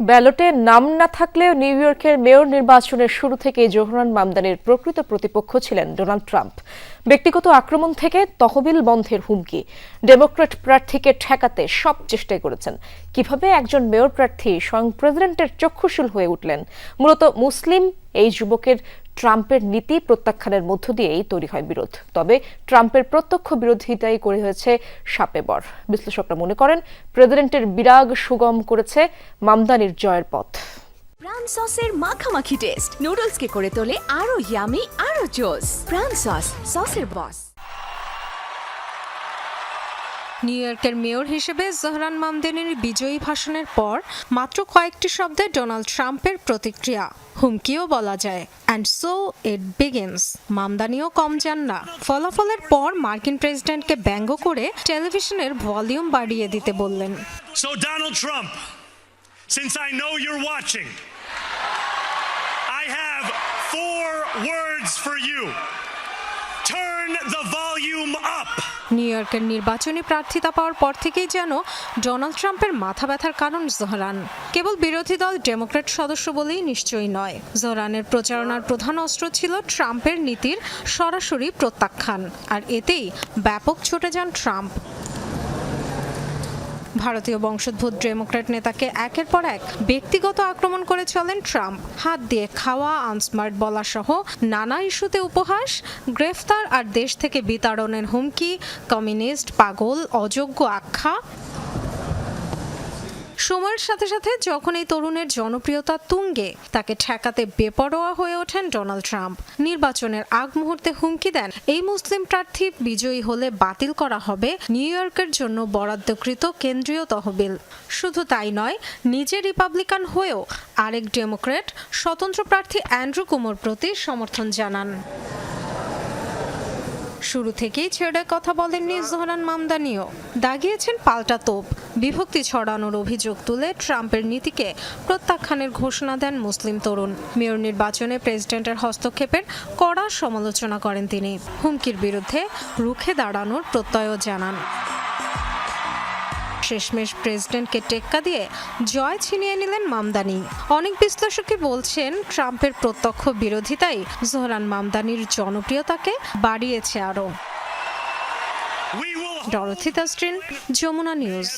ব্যালটে নাম না থাকলেও নিউ ইয়র্কের মেয়র নির্বাচনের শুরু থেকে জোহরান মামদানির প্রকৃত প্রতিপক্ষ ছিলেন ডোনাল্ড ট্রাম্প। ব্যক্তিগত আক্রমণ থেকে তহবিল বন্ধের হুমকি, ডেমোক্রেট প্রার্থীকে ঠেকাতে সব চেষ্টাই করেছেন। কীভাবে একজন মেয়র প্রার্থী স্বয়ং প্রেসিডেন্টের চক্ষুশীল হয়ে উঠলেন? মূলত মুসলিম এই যুবকের ট্রাম্পের নীতি প্রত্যাখ্যানের মধ্য দিয়েই তৈরি হয় বিরোধ। তবে ট্রাম্পের প্রত্যক্ষ বিরোধিতাই করে হয়েছে সাপে বর। বিশ্লেষকরা মনে করেন, প্রেসিডেন্টের বিরাগ সুগম করেছে মামদানির জয়ের পথ। প্রাণ সসের মাখামাখি টেস্ট। নুডলসকে করে তোলে আরও ইয়ামি, আরও জোস। প্রাণ সস, সসের বস। নিউ ইয়র্কের মেয়র হিসেবে জহরান মামদানির বিজয়ী ভাষণের পর মাত্র কয়েকটি শব্দে ডোনাল্ড ট্রাম্পের প্রতিক্রিয়া। হুমকিও বলা যায়। অ্যান্ড সো ইট বিগিনস মামদানিও কম যান না। ফলাফলের পর মার্কিন প্রেসিডেন্টকে ব্যঙ্গ করে টেলিভিশনের ভলিউম বাড়িয়ে দিতে বললেন। So, Donald Trump, since I know you're watching, I have four words for you. New ইয়র্কের নির্বাচনী প্রার্থিতা পাওয়ার পর থেকেই যেন ডোনাল্ড ট্রাম্পের মাথা ব্যথার কারণ জোহরান। কেবল বিরোধী দল ডেমোক্রেট সদস্য বলেই নিশ্চয়ই নয়। জোহরানের প্রচারণার প্রধান অস্ত্র ছিল ট্রাম্পের নীতির সরাসরি প্রত্যাখ্যান। আর এতেই ব্যাপক ছুটে যান ট্রাম্প। ভারতীয় বংশোদ্ভূত ডেমোক্র্যাট নেতাকে একের পর এক ব্যক্তিগত আক্রমণ করে চলেন ট্রাম্প। হাত দিয়ে খাওয়া, আনস্মার্ট বলা সহ নানা ইস্যুতে উপহাস, গ্রেফতার আর দেশ থেকে বিতাড়নের হুমকি, কমিউনিস্ট পাগল, অযোগ্য আখ্যা সময়ের সাথে সাথে যখন এই তরুণের জনপ্রিয়তা তুঙ্গে, তাকে ঠেকাতে বেপরোয়া হয়ে ওঠেন ডোনাল্ড ট্রাম্প। নির্বাচনের আগ মুহূর্তে হুমকি দেন, এই মুসলিম প্রার্থী বিজয়ী হলে বাতিল করা হবে নিউ ইয়র্কের জন্য বরাদ্দকৃত কেন্দ্রীয় তহবিল। শুধু তাই নয়, নিজে রিপাবলিকান হয়েও আরেক ডেমোক্রেট স্বতন্ত্র প্রার্থী অ্যান্ড্রু কুমোর প্রতি সমর্থন জানান। শুরু থেকেই ছেড়ে কথা বলেননি জোহরান মামদানিও। দাগিয়েছেন পাল্টা তোপ। বিভক্তি ছড়ানোর অভিযোগ তুলে ট্রাম্পের নীতিকে প্রত্যাখ্যানের ঘোষণা দেন মুসলিম তরুণ। মেয়র নির্বাচনে প্রেসিডেন্টের হস্তক্ষেপের কড়া সমালোচনা করেন তিনি। হুমকির বিরুদ্ধে রুখে দাঁড়ানোর প্রত্যয়ও জানান। শেষমেশ প্রেসিডেন্টকে টেক্কা দিয়ে জয় ছিনিয়ে নিলেন মামদানি। অনেক বিশ্লেষকই বলছেন ট্রাম্পের প্রত্যক্ষ বিরোধিতাই জোহরান মামদানির জনপ্রিয়তাকে বাড়িয়েছে আরও। ডরথিতা স্ট্রিন যমুনা নিউজ।